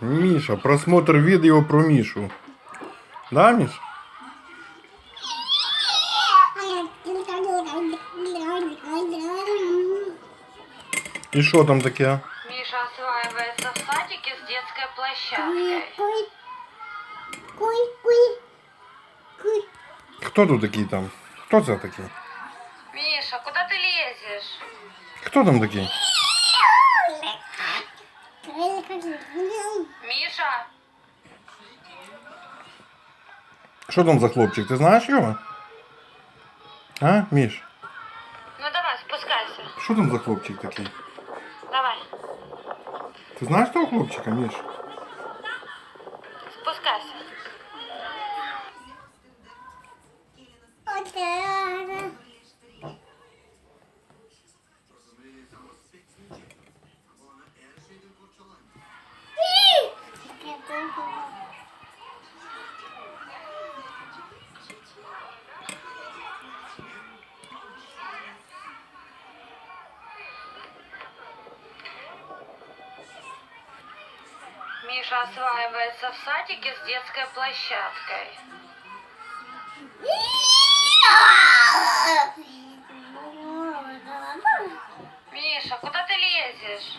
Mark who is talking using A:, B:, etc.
A: Міша, просмотр відео про Мішу. Да, Міш? І що там таке?
B: Миша осваивается в садике с детской площадкой.
A: Хто тут такий там? Хто це такий?
B: Миша, куда ты лезешь?
A: Хто там такий?
B: Миша,
A: Що там за хлопчик? Ти знаєш його? А, Міш?
B: ну давай, спускайся.
A: Що там за хлопчик такий?
B: Давай,
A: Ти знаєш того хлопчика, Міш?
B: спускайся. Миша осваивается в садике с детской площадкой. Миша, куда ты лезешь?